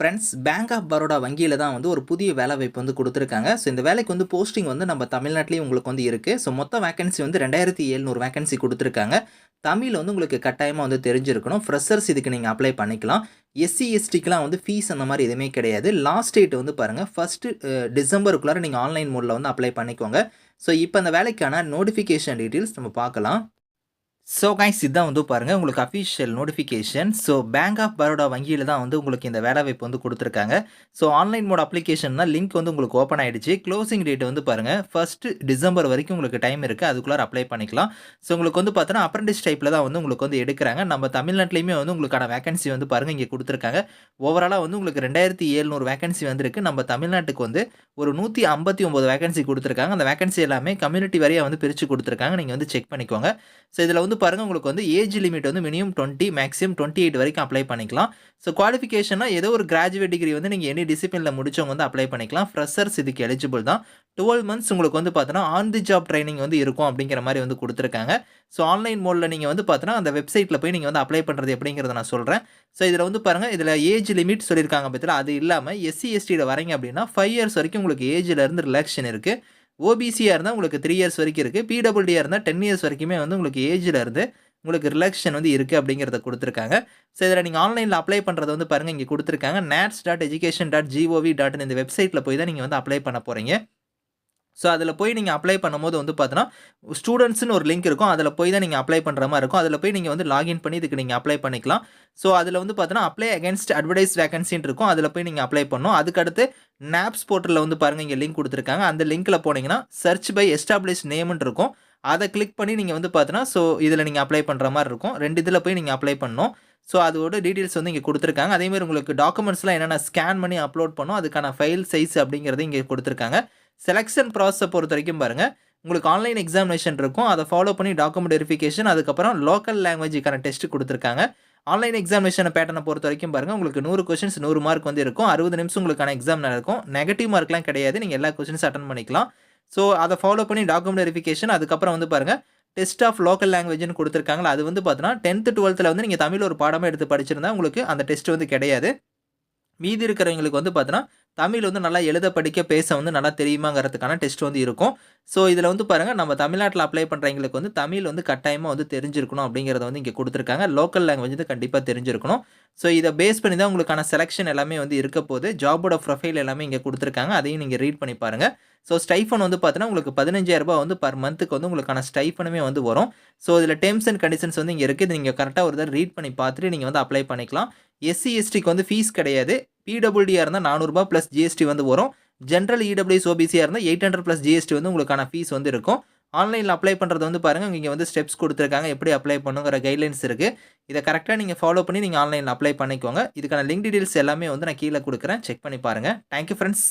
Friends bank of Baroda வங்கியில் தான் வந்து ஒரு புதிய வேலை வாய்ப்பு வந்து கொடுத்துருக்காங்க. ஸோ இந்த வேலைக்கு வந்து போஸ்டிங் வந்து நம்ம தமிழ்நாட்டிலேயும் உங்களுக்கு வந்து இருக்குது ஸோ மொத்த வேகன்சி வந்து ரெண்டாயிரத்தி எழுநூறு வேகன்சி கொடுத்துருக்காங்க. தமிழ் வந்து உங்களுக்கு கட்டாயமாக வந்து தெரிஞ்சிருக்கணும். ஃப்ரெஷர்ஸ் இதுக்கு நீங்கள் அப்ளை பண்ணிக்கலாம். எஸ்சி எஸ்டிக்கெலாம் வந்து ஃபீஸ் அந்த மாதிரி எதுவுமே கிடையாது. லாஸ்ட் டேட் வந்து பாருங்கள் ஃபஸ்ட்டு டிசம்பருக்குள்ளார uh, நீங்கள் ஆன்லைன் மோடில் வந்து அப்ளை பண்ணிக்கோங்க. ஸோ இப்போ அந்த வேலைக்கான நோட்டிஃபிகேஷன் டீட்டெயில்ஸ் நம்ம பார்க்கலாம். ஸோ கைஸ் இதுதான் வந்து பாருங்கள் உங்களுக்கு official notification so bank of Baroda வங்கியில் தான் வந்து உங்களுக்கு இந்த வேலை வாய்ப்பு வந்து கொடுத்துருக்காங்க. ஸோ ஆன்லைன் மோட் அப்ளிகேஷன் தான் லிங்க் வந்து உங்களுக்கு ஓப்பன் ஆகிடுச்சு க்ளோசிங் டேட் வந்து பாருங்கள் ஃபஸ்ட்டு டிசம்பர் வரைக்கும் உங்களுக்கு டைம் இருக்குது அதுக்குள்ளார அப்ளை பண்ணிக்கலாம். ஸோ உங்களுக்கு வந்து பார்த்தோன்னா அப்ரண்டிஸ் டைப்பில் தான் வந்து உங்களுக்கு வந்து எடுக்கிறாங்க. நம்ம தமிழ்நாட்டிலையுமே வந்து உங்களுக்கான வேகன்சி வந்து பாருங்கள் இங்கே கொடுத்துருக்காங்க. ஓவராலாக வந்து உங்களுக்கு ரெண்டாயிரத்தி ஏழ்நூறு வேகன்சி வந்துருக்கு. நம்ம தமிழ்நாட்டுக்கு வந்து ஒரு நூற்றி ஐம்பத்தி ஒம்பது வேகன்சி கொடுத்துருக்காங்க. அந்த வேகன்சி எல்லாமே கம்யூனிட்டி வரையாக வந்து பிரித்து கொடுத்துருக்காங்க. நீங்கள் வந்து செக் பண்ணிக்கோங்க. ஸோ இதில் வந்து பாருங்கள் உங்களுக்கு வந்து ஏஜ் லிமிட் வந்து minimum twenty maximum twenty eight வரைக்கும் அப்ளை பண்ணிக்கலாம். ஸோ குவாலிஃபிகேஷனா ஏதோ ஒரு கிராஜுவேட் டிகிரி வந்து நீங்கள் எனி டிசிப்ளினில் முடிச்சவங்க வந்து அப்ளை பண்ணிக்கலாம். ஃப்ரெஷர்ஸ் இதுக்கு எலிஜிபிள் தான். டுவெல் மந்த்ஸ் உங்களுக்கு வந்து பார்த்தோன்னா ஆன் தி ஜாப் ட்ரைனிங் வந்து இருக்கும் அப்படிங்கிற மாதிரி வந்து கொடுத்துருக்காங்க. ஸோ ஆன்லைன் மோடில் நீங்கள் வந்து பார்த்தோன்னா அந்த வெப்சைட்டில் போய் நீங்கள் வந்து அப்ளை பண்ணுறது எப்படிங்கிறத நான் சொல்கிறேன் ஸோ இதில் வந்து பாருங்கள் இதில் ஏஜ் லிமிட் சொல்லியிருக்காங்க பற்றியில் அது இல்லாமல் எஸ்சி எஸ்டியில் வரீங்க அப்படின்னா ஃபைவ் இயர்ஸ் வரைக்கும் உங்களுக்கு ஏஜில் இருந்து ரிலாக்ஷன் இருக்குது ஓபிசியாக இருந்தால் உங்களுக்கு த்ரீ இயர்ஸ் வரைக்கும் இருக்குது பிடபிள்யூடியாக இருந்தால் டென் இயர்ஸ் வரைக்குமே வந்து உங்களுக்கு ஏஜில் இருந்து உங்களுக்கு ரிலாக்ஷன் வந்து இருக்குது அப்படிங்கிறத கொடுத்துருக்காங்க. ஸோ இதில் நீங்கள் ஆன்லைனில் அப்ளை பண்ணுறது வந்து பாருங்கள் இங்கே கொடுத்துருக்காங்க. Nats dot education dot G O V dot இந்த வெப்சைட்டில் போய் தான் நீங்கள் வந்து அப்ளை பண்ண போகிறீங்க ஸோ அதில் போய் நீங்கள் அப்ளை பண்ணும்போது வந்து பார்த்தோன்னா ஸ்டூடெண்ட்ஸ்னு ஒரு லிங்க் இருக்கும். அதில் போய் தான் நீங்கள் அப்ளை பண்ணுற மாதிரி இருக்கும். அதில் போய் நீங்கள் வந்து லாகின் பண்ணி இதுக்கு நீங்கள் அப்ளை பண்ணிக்கலாம். ஸோ அதில் வந்து பார்த்தீங்கன்னா அப்ளை அகேன்ஸ்ட் அட்வர்டைஸ் வேகன்சின்னு இருக்கும். அதில் போய் நீங்கள் அப்ளை பண்ணணும். அதுக்கடுத்து நாப்ஸ் போர்ட்டலில் வந்து பாருங்கள் இங்கே லிங்க் கொடுத்துருக்காங்க. அந்த லிங்க்கில் போனீங்கன்னா சர்ச் பை எஸ்டாப்ளிஷ் நேம்னு இருக்கும். அதை கிளிக் பண்ணி நீங்கள் வந்து பார்த்தீங்கன்னா ஸோ இதில் நீங்கள் அப்ளை பண்ணுற மாதிரி இருக்கும். ரெண்டு இதில் போய் நீங்கள் அப்ளை பண்ணணும். ஸோ அதோட டீட்டெயில்ஸ் வந்து இங்கே கொடுத்துருக்காங்க. அதேமாதிரி உங்களுக்கு டாக்குமெண்ட்ஸ்லாம் என்னென்ன ஸ்கேன் பண்ணி அப்லோட் பண்ணோம் அதுக்கான ஃபைல் சைஸ் அப்படிங்கிறது இங்கே கொடுத்துருக்காங்க. செலெக்ஷன் ப்ராசஸை பொறுத்த வரைக்கும் பாருங்கள் உங்களுக்கு ஆன்லைன் எக்ஸாமினேஷன் இருக்கும். அதை ஃபாலோ பண்ணி டாக்குமெண்ட் வெரிஃபிகேஷன் அதுக்கப்புறம் லோக்கல் லாங்குவேஜுக்கான டெஸ்ட் கொடுத்துருக்காங்க. ஆன்லைன் எக்ஸாமினேஷன் பேட்டர்னை பொறுத்த வரைக்கும் பாருங்கள் உங்களுக்கு நூறு கொஷின்ஸ் நூறு மார்க் வந்து இருக்கும். அறுபது நிமிஷம் உங்களுக்கான எக்ஸாம் நடக்கும் நெகட்டிவ் மார்க்லாம் கிடையாது. நீங்கள் எல்லா கொஸ்டின்ஸ் அட்டன் பண்ணிக்கலாம். ஸோ அதை ஃபாலோ பண்ணி டாக்குமெண்ட் வெரிஃபிகேஷன் அதுக்கப்புறம் வந்து பாருங்கள் டெஸ்ட் ஆஃப் லோக்கல் லாங்குவேஜ்னு கொடுத்துருக்காங்களா அது வந்து பார்த்தீங்கன்னா டென்த்து டுவெல்த்தில் வந்து நீங்கள் தமிழ் ஒரு பாடமாக எடுத்து படிச்சிருந்தா உங்களுக்கு அந்த டெஸ்ட் வந்து கிடையாது. மீதி இருக்கிறவங்களுக்கு வந்து பார்த்தீங்கன்னா தமிழ் வந்து நல்லா எழுத படிக்க பேச வந்து நல்லா தெரியுமாங்கிறதுக்கான டெஸ்ட் வந்து இருக்கும். ஸோ இதில் வந்து பாருங்கள் நம்ம தமிழ்நாட்டில் அப்ளை பண்ணுறவங்களுக்கு வந்து தமிழ் வந்து கட்டாயமாக வந்து தெரிஞ்சிருக்கணும் அப்படிங்கிறத வந்து இங்கே கொடுத்துருக்காங்க. லோக்கல் லாங்குவேஜ் வந்து கண்டிப்பாக தெரிஞ்சிருக்கணும். ஸோ இதை பேஸ் பண்ணி தான் உங்களுக்கான செலெக்ஷன் எல்லாமே வந்து இருக்க போது ஜாபோட ப்ரொஃபைல் எல்லாமே இங்கே கொடுத்துருக்காங்க. அதையும் நீங்கள் ரீட் பண்ணி பாருங்கள் ஸோ ஸ்டைஃபன் வந்து பார்த்தீங்கன்னா உங்களுக்கு பதினஞ்சாயிரரூபா வந்து பர் மந்த்துக்கு வந்து உங்களுக்கான ஸ்டைஃபனுமே வந்து வரும். ஸோ இதில் டேர்ம்ஸ் அண்ட் கண்டிஷன்ஸ் வந்து இங்கே இருக்குது நீங்கள் கரெக்டாக ஒரு தடவை ரீட் பண்ணி பார்த்துட்டு நீங்கள் வந்து அப்ளை பண்ணிக்கலாம். எஸ்சி எஸ்டிக்கு வந்து ஃபீஸ் கிடையாது. பிடபிள்யூடியாக இருந்தால் நானூறுபா ப்ளஸ் ஜிஎஸ்டி வந்து வரும். ஜென்ரல் இடபிள்யூஸ் ஓபிசியாக இருந்தால் எயிட் ஹண்ட்ரட் ப்ளஸ் ஜிஎஸ்டி வந்து உங்களுக்கான ஃபீஸ் வந்து இருக்கும். ஆன்லைனில் அப்ளை பண்ணுறது வந்து பாருங்கள் இங்கே வந்து ஸ்டெப்ஸ் கொடுத்துருக்காங்க எப்படி அப்ளை பண்ணுங்கிற கைட்லைன்ஸ் இருக்குது இதை கரெக்டாக நீங்கள் ஃபாலோ பண்ணி நீங்கள் ஆன்லைனில் அப்ளை பண்ணிக்கோங்க. இதுக்கான லிங்க் டீடைல்ஸ் எல்லாமே வந்து நான் கீழே கொடுக்குறேன். செக் பண்ணி பாருங்கள் தேங்க்யூ ஃப்ரெண்ட்ஸ்